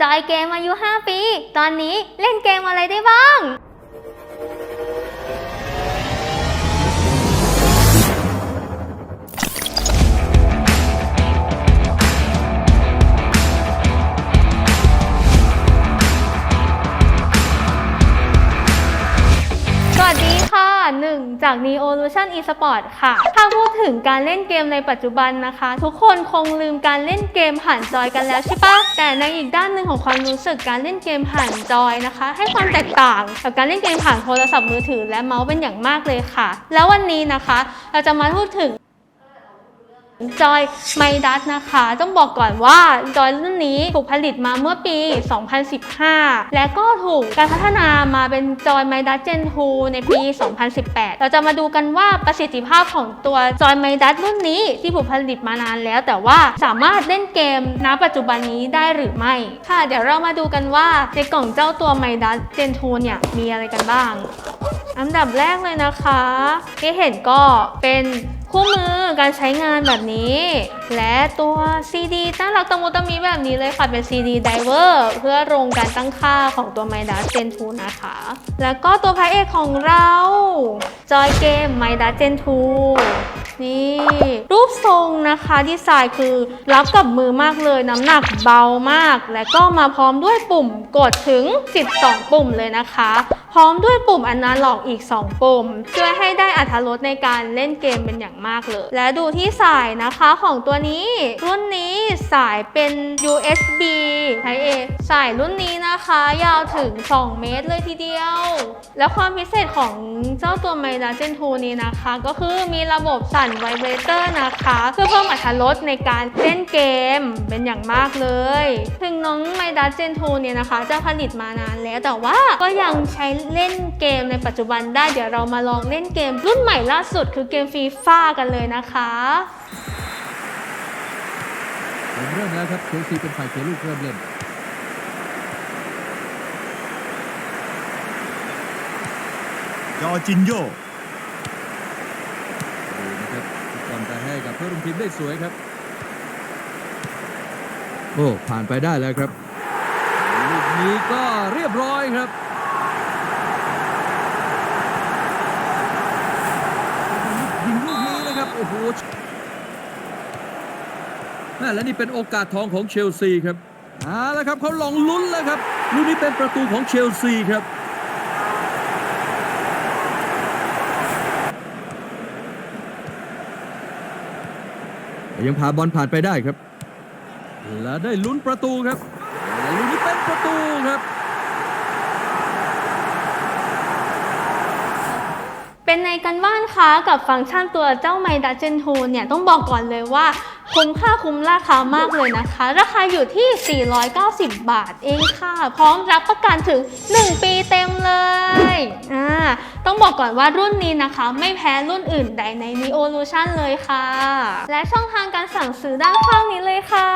จอยเกมอายุ 5 ปี ตอนนี้เล่นเกมอะไรได้บ้าง วัสดีค่ะหนึ่งจาก Neolution eSport ค่ะ ถ้าพูดถึงการเล่นเกมในปัจจุบันนะคะ ทุกคนคงลืมการเล่นเกมผ่านจอยกันแล้วใช่ปะแต่ในอีกด้านหนึ่งของความรู้สึกการเล่นเกมผ่านจอยนะคะ ให้ความแตกต่างกับการเล่นเกมผ่านโทรศัพท์มือถือและเมาส์เป็นอย่างมากเลยค่ะ แล้ววันนี้นะคะ เราจะมาพูดถึง จอยไมดัสนะคะ ต้องบอกก่อนว่าจอยรุ่นนี้ถูกผลิตมาเมื่อปี 2015 และก็ถูกการพัฒนามาเป็นจอยไมดัสเจน2ในปี 2018 เราจะมาดูกันว่าประสิทธิภาพของตัวจอยไมดัสรุ่นนี้ที่ถูกผลิตมานานแล้ว แต่ว่าสามารถเล่นเกมณปัจจุบันนี้ได้หรือไม่ ค่ะ เดี๋ยวเรามาดูกันว่าในกล่องเจ้าตัวไมดัสเจน2เนี่ยมีอะไรกันบ้าง อันดับแรกเลยนะคะที่เห็นก็เป็นคู่มือการใช้งานแบบนี้ และตัว CD น่ารักตะมุตะมีแบบนี้เลยค่ะ เป็น CD Diver เพื่อลงการตั้งค่าของตัว My d u s Gen 2 นะคะ แล้วก็ตัวพระเอกของเราจอยเกม My d u s Gen 2 นี่ รูปทรงนะคะดีไซน์คือรับกับมือมากเลยน้ำหนักเบามาก และก็มาพร้อมด้วยปุ่มกดถึง 12 ปุ่มเลยนะคะพร้อมด้วยปุ่มอนาล็อกอีก 2 ปุ่ม ช่วยให้ได้อัธรสในการเล่นเกมเป็นอย่างมากเลย และดูที่สายนะคะของตัวนี้ รุ่นนี้สายเป็น USB Type A สายรุ่นนี้นะคะยาวถึง 2 เมตรเลยทีเดียว และความพิเศษของเจ้าตัว m y d a g e n 2 นี้นะคะ ก็คือมีระบบสั่นไวเบรเตอร์นะคะ เพื่อเพิ่มอรรถรสในการเล่นเกมเป็นอย่างมากเลย ถึงน้อง m y d a g e n 2 เนี่ยนะคะ จะผลิตมานานแล้วแต่ว่าก็ยังใช้เล่นเกมในปัจจุบันได้ เดี๋ยวเรามาลองเล่นเกม รุ่นใหม่ล่าสุดคือเกมฟีฟ่ากันเลยนะคะผมเริ่มแล้วครับเชลซีเป็นฝ่ายเสียลูกเริ่มเล่นจอร์จินโยดูนะครับฟุตบอลไปให้กับเพื่อนร่วมทีมได้สวยครับ โอ้ ผ่านไปได้แล้วครับ ลูกนี้ก็เรียบร้อยครับ ยิงลูกนี้นะครับ โอ้โห และนี่เป็นโอกาสทองของเชลซีครับเอาละครับเขาลองลุ้นแล้วครับลูกนี้เป็นประตูของเชลซีครับยังพาบอลผ่านไปได้ครับ และได้ลุ้นประตูครับละลูกนี้เป็นประตูครับ เป็นในกันบ้านคะกับฟังก์ชันตัวเจ้าไมดัจเจนทูเนี่ยต้องบอกก่อนเลยว่า คุ้มค่าคุ้มราคามากเลยนะคะ ราคาอยู่ที่ 490 บาทเองค่ะ พร้อมรับประกันถึง 1 ปีเต็มเลยอ่าต้องบอกก่อนว่ารุ่นนี้นะคะ ไม่แพ้รุ่นอื่นใดใน Neolution เลยค่ะ และช่องทางการสั่งซื้อด้านข้างนี้เลยค่ะ